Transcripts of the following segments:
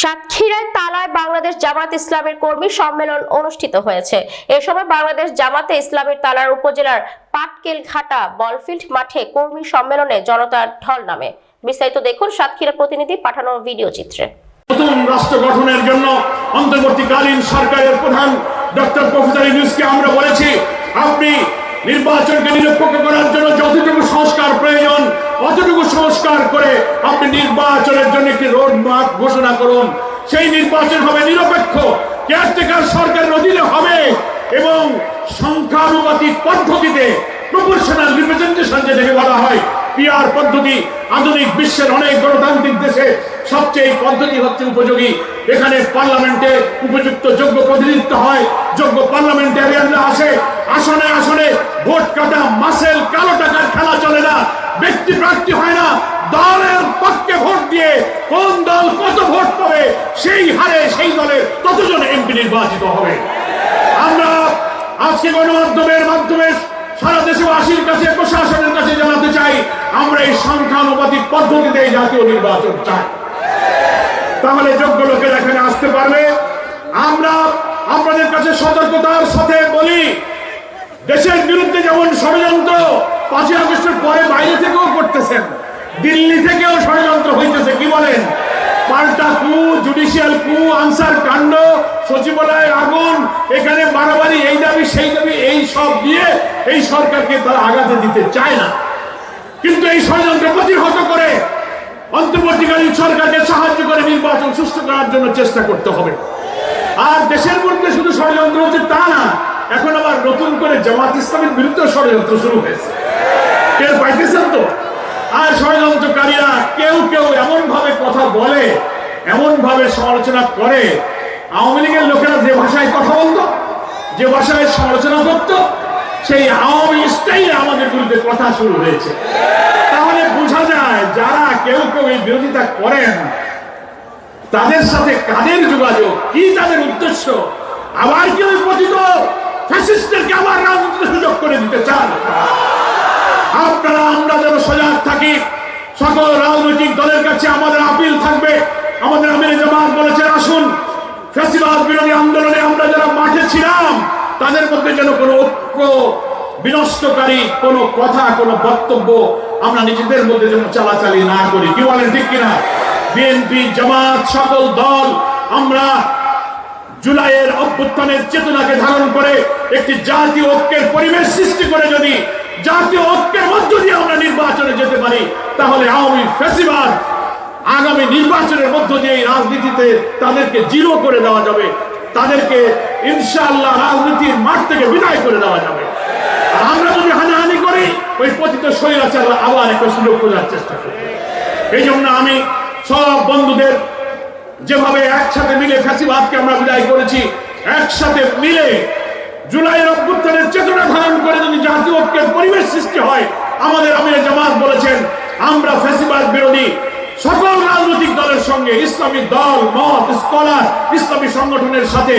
সাতক্ষীরায় তালায় বাংলাদেশ জামাত ইসলামের কর্মী সম্মেলন অনুষ্ঠিত হয়েছে। এ সময় বাংলাদেশ জামাতে ইসলামের তালার উপজেলার পাটকেল ঘাটা বলফিল্ড মাঠে কর্মী সম্মেলনে জনতার ঢল নামে। বিস্তারিত দেখুন সাতক্ষীরা প্রতিনিধি পাঠানো ভিডিও চিত্রে। নতুন রাষ্ট্র গঠনের জন্য অন্তর্বর্তীকালীন সরকারের প্রধান ডক্টর প্রফেসর ইউনুসকে আমরা বলেছি, আপনি নির্বাচনকে নিরপেক্ষ করার জন্য যতটুকু সংস্কার প্রয়োজন অতটুকু সংস্কার করে আপনি নির্বাচনের জন্য একটি রোড ম্যাপ ঘোষণা করুন। সেই নির্বাচন হবে নিরপেক্ষ। কেয়ারটেকার সরকারের অধীনে হবে এবং সংখ্যানুপাতিক পদ্ধতিতে প্রপোর্শনাল রিপ্রেজেন্টেশন যেটাকে বলা হয় পিআর পদ্ধতি আধুনিক বিশ্বের অনেক গণতান্ত্রিক দেশে সবচেয়ে পদ্ধতি হচ্ছে উপযোগী। এখানে পার্লামেন্টে উপযুক্ত যোগ্য প্রতিনিধিত্ব হয়, যোগ্য পার্লামেন্টারিয়ানরা আসে। আসনে আসনে ভোট কাটা, মাসেল, কালো টাকার খেলা চলে না। ব্যক্তি প্রার্থী হয় না। দলের পক্ষে ভোট দিয়ে কোন দল কত ভোট পাবে, সেই হারে সেই দলের ততজন এমপি নির্বাচিত হবে? আমরা আজকে গণমাধ্যমের মাধ্যমে সারা দেশবাসীর কাছে, প্রশাসনের কাছে জানাতে চাই, আমরা এই সংখ্যানুপাতিক পদ্ধতিতে জাতীয় নির্বাচন চাই। তাহলে যোগ্য লোকের এখানে আসতে পারবে। আমরা আপনাদের কাছে সতর্কতার সাথে বলি দেশের বিরুদ্ধে যেমন ষড়যন্ত্র পাঁচই আগস্টের পরে বাইরে থেকেও করতেছেন, দিল্লি থেকেও ষড়যন্ত্র হইতেছে, কি বলেন? পাল্টা কু জুডিশিয়াল কু, আনসার কাণ্ড সচিবালয় আগুন, এখানে বাড়াবাড়ি, এই দাবি, সেই দাবি, এই সব দিয়ে এই সরকারকে তারা আগাতে দিতে চায় না। কিন্তু এই ষড়যন্ত্র প্রতিহত করে অন্তর্বর্তীকালীন সরকারকে সাহায্য করে নির্বাচন সুস্থ করার জন্য চেষ্টা করতে হবে। আর দেশের মধ্যে শুধু ষড়যন্ত্র হচ্ছে তা না এখন আবার নতুন করে জামাত ইসলামের বিরুদ্ধে ষড়যন্ত্র শুরু হয়েছে। টের পাইতেছেন তো? আর ষড়যন্ত্রকারীরা কেউ কেউ এমন ভাবে কথা বলে এমন ভাবে সমালোচনা করে। আওয়ামী লীগের লোকেরা যে ভাষায় কথা বলতো, যে ভাষায় সমালোচনা করত, সেই আওয়ামী স্টাইলে আমাদের বিরুদ্ধে কথা শুরু হয়েছে। তাহলে বোঝা যায় যারা কেউ কেউ এই বিরোধিতা করেন, তাদের সাথে কাদের যোগাযোগ, কি তাদের উদ্দেশ্য? আবার কেউ পতিত দিতে চান? আপনারা, আমরা যেন সজাগ থাকি। সকল রাজনৈতিক দলের কাছে আমাদের আপিল থাকবে। আমাদের আমির জামাত বলেছেন, আসুন ফ্যাসিবাদ বিরোধী আন্দোলনে আমরা যারা মাঠে ছিলাম, তাদের মধ্যে যেন কোনো ঐক্য বিনষ্টকারী কোনো কথা, কোনো বক্তব্য আমরা নিজেদের মধ্যে যেন চালাচালি না করি। কি বলেন, ঠিক কিনা? বিএনপি, জামাত, সকল দল, আমরা জুলাইয়ের অভ্যুত্থানের চেতনাকে ধারণ করে একটি জাতীয় ঐক্যের পরিবেশ সৃষ্টি করে যদি জাতীয় ঐক্যের মধ্য দিয়ে আমরা নির্বাচনে যেতে পারি, তাহলে আওয়ামী ফেসিবাদ আগামী নির্বাচনের মধ্য দিয়ে রাজনীতিতে তাদেরকে জিরো করে দেওয়া যাবে। তাদেরকে ইনশাআল্লাহ রাজনীতির মাঠ থেকে বিদায় করে দেওয়া যাবে। আর আমরা যদি হানাহানি করি, ওই পতিত স্বৈরাচার আবার একটা সুযোগ খোঁজার চেষ্টা করি এই জন্য আমি সব বন্ধুদের যেভাবে একসাথে মিলে ফ্যাসিবাদকে আমরা বিদায় করেছি, একসাথে মিলে জুলাইয়ের অভ্যুত্থানের চেতনা ধারণ করে যদি জাতীয় ঐক্যের পরিবেশ সৃষ্টি হয়, আমাদের আমির জামাত বলেছেন, আমরা ফ্যাসিবাদ বিরোধী সকল রাজনৈতিক দলের সঙ্গে, ইসলামী দল, মত, স্কলার, ইসলামী সংগঠনের সাথে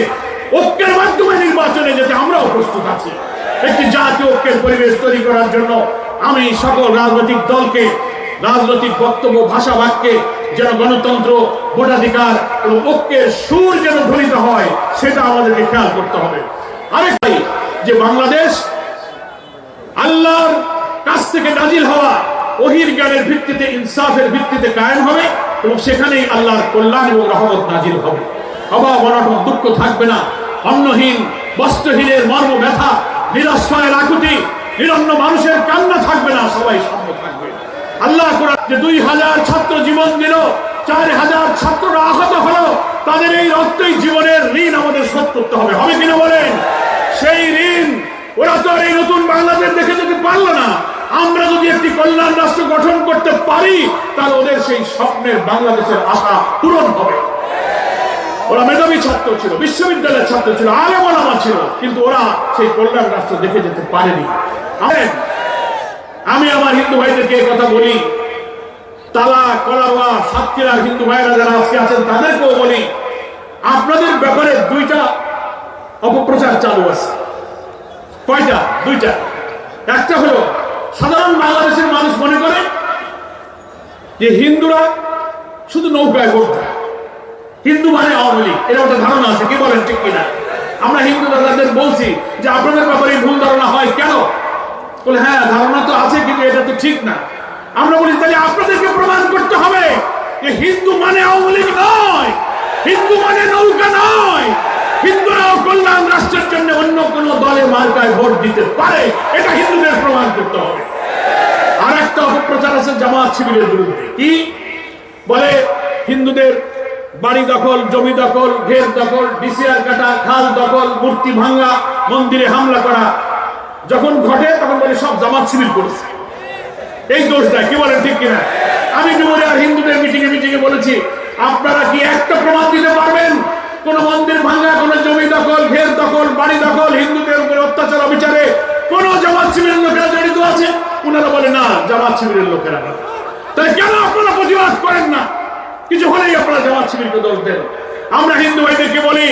ঐক্যের মাধ্যমে নির্বাচনে যেতে আমরাও প্রস্তুত আছি। একটি জাতীয় ঐক্যের পরিবেশ তৈরি করার জন্য আমি সকল রাজনৈতিক দলকে, রাজনৈতিক বক্তব্য ভাষা বাক্যে যেন গণতন্ত্র, ভোটাধিকার এবং ঐক্যের সুর যেন ধ্বনিত হয়, সেটা আমাদেরকে খেয়াল করতে হবে। আরেকটাই যে বাংলাদেশ আল্লাহর কাছ থেকে নাজিল হওয়া ওহির জ্ঞানের ভিত্তিতে, ইনসাফের ভিত্তিতে কায়েম হবে এবং সেখানেই আল্লাহর কল্যাণ এবং রহমত নাজিল হবে। অভাব, অনটন, দুঃখ থাকবে না। অন্নহীন, বস্ত্রহীনের মর্ম ব্যথা নিরশ্রয়ের আকুতি, নিরন্ন মানুষের কান্না থাকবে না, সবাই সাম্য থাকবে। আল্লাহ যে দুই হাজার ছাত্র জীবন দিল, চার হাজার ছাত্ররা আহত হলো, তাদের এই রক্তই জীবনের ঋণ আমাদের শোধ করতে হবে। হবে কিনা বলেন? সেই ঋণ ওরা তো আর এই নতুন বাংলাদেশ দেখে যেতে পারল না। আমরা যদি একটি কল্যাণ রাষ্ট্র গঠন করতে পারি, তাহলে ওদের সেই স্বপ্নের বাংলাদেশের আশা পূরণ হবে। ওরা মেধাবী ছাত্র ছিল, বিশ্ববিদ্যালয়ের ছাত্র ছিল আলে বলামা ছিল, কিন্তু ওরা সেই কল্যাণ রাষ্ট্র দেখে যেতে পারেনি। আমেন। আমি আমার হিন্দু ভাইদেরকে এই কথা বলি। তালা কলারোয়া সাতক্ষীরার হিন্দু ভাইরা যারা আজকে আছেন, তাদেরকেও বলি, আপনাদের ব্যাপারে দুইটা অপপ্রচার চালু আছে। কয়টা? দুইটা। একটা হলো, সাধারণ বাংলাদেশের মানুষ মনে করে যে হিন্দুরা শুধু নৌকায় ভোট দেয়। হিন্দু মানে আওয়ামী লীগ। এটা একটা ধারণা আছে, কি বলেন ঠিক কিনা? আমরা হিন্দু দাদাদের বলছি যে আপনাদের ব্যাপারে ভুল ধারণা হয় কেন? বলে হ্যাঁ ধারণা তো আছে, কিন্তু এটা তো ঠিক না। আমরা বলি, তাহলে আপনাদেরকে প্রমাণ করতে হবে যে হিন্দু মানে আওয়ামী লীগ নয়, হিন্দু মানে নৌকা নয়। হিন্দুরাও কল্যাণ রাষ্ট্রের জন্য অন্য কোন দলে মার্কায় ভোট দিতে পারে, এটা হিন্দুদের প্রমাণ করতে হবে। আর একটা অপপ্রচার আছে জামাত শিবিরের বিরুদ্ধে। কি? বলে, হিন্দুদের বাড়ি দখল, জমি দখল, ঘের দখল, ডিসিআর কাটা, খাল দখল, মূর্তি ভাঙ্গা মন্দিরে হামলা করা যখন ঘটে, তখন বলে, সব জামাত শিবির করেছে। এই দোষ দেয় কি বলেন, ঠিক কিনা? আমি আর হিন্দুদের মিটিং এ মিটিং এ বলেছি, আপনারা কি একটা প্রমাণ দিতে পারবেন? কোন মন্দির ভাঙ্গা কোন জমি দখল, ঘের দখল, বাড়ি দখল, হিন্দুদের উপরে অত্যাচার, অবিচারে কোন জামাত শিবিরের লোকেরা জড়িত আছে? ওনারা বলে, না, জামাত শিবিরের লোকেরা না। তাই কেন আপনারা প্রতিবাদ করেন না? কিছু হলেই আপনারা জামাত শিবিরকে দোষ দেন। আমরা হিন্দু ভাইদেরকে বলি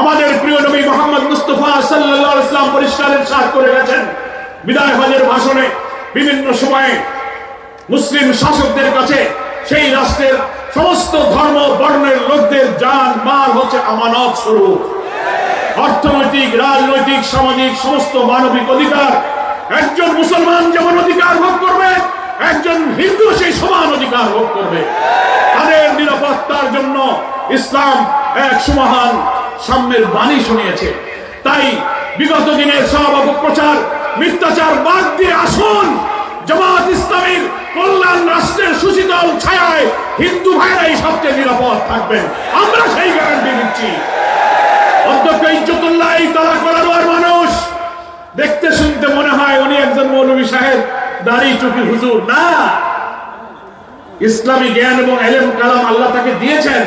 আমাদের প্রিয় নবী মোহাম্মদ মুস্তফা আলাইহি ইসলাম পরিষ্কারের সাথ করে গেছেন। বিদায় হজের ভাষণে বিভিন্ন সময়ে মুসলিম শাসকদের কাছে সেই রাষ্ট্রের সমস্ত ধর্ম, বর্ণের লোকদের যান মাল হচ্ছে আমানত স্বরূপ। অর্থনৈতিক, রাজনৈতিক, সামাজিক সমস্ত মানবিক অধিকার একজন মুসলমান যেমন অধিকার ভোগ করবে, একজন হিন্দু সেই সমান অধিকার ভোগ করবে। তাদের নিরাপত্তার জন্য ইসলাম এক সুমহান সাম্যের বাণী শুনিয়েছে। তাই বিগত দিনের সব অপপ্রচার মিথ্যাচার বাদ দিয়ে আসুন। জামাত ইসলামীর কল্যাণ রাষ্ট্রের সুশীতল ছায়ায় হিন্দু ভাইরাই সবচেয়ে নিরাপদ থাকবেন। আমরা সেই গ্যারান্টি দিচ্ছি। অধ্যক্ষ ইজ্জতুল্লাহ তারা করার মানুষ। দেখতে শুনতে মনে হয় উনি একজন মৌলবী সাহেব, দাড়ি টুপি হুজুর। না! ইসলামী জ্ঞান এবং এলেম কালাম আল্লাহ তাকে দিয়েছেন।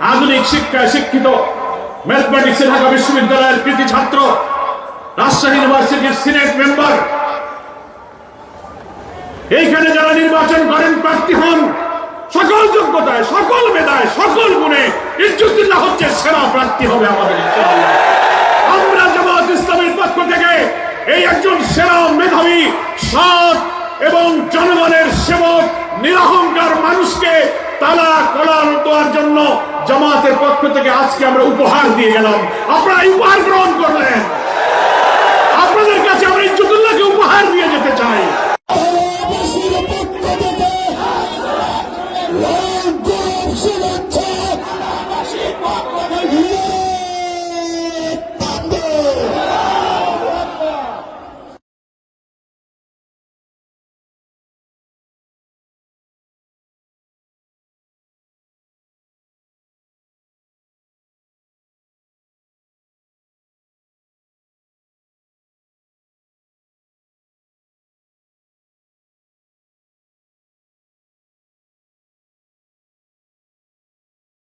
আধুনিক শিক্ষায় শিক্ষিত। ম্যাথমেটিক্স ঢাকা বিশ্ববিদ্যালয়ের কৃতি ছাত্র, রাজশাহী ইউনিভার্সিটির সিনেট মেম্বার। এইখানে যারা নির্বাচন করেন, প্রার্থী হন, সকল যোগ্যতায়, সকল মেধায়, সকল গুণে ইজ্জুদ্দিল্লাহ হচ্ছে, সেরা প্রার্থী হবে আমাদের আমরা জামাত ইসলামের পক্ষ থেকে এই একজন সেরা মেধাবী, সৎ এবং জনগণের সেবক, নিরহংকার মানুষকে তালা, কলার জন্য জামাতের পক্ষ থেকে আজকে আমরা উপহার দিয়ে গেলাম। আপনারা উপহার গ্রহণ করলেন।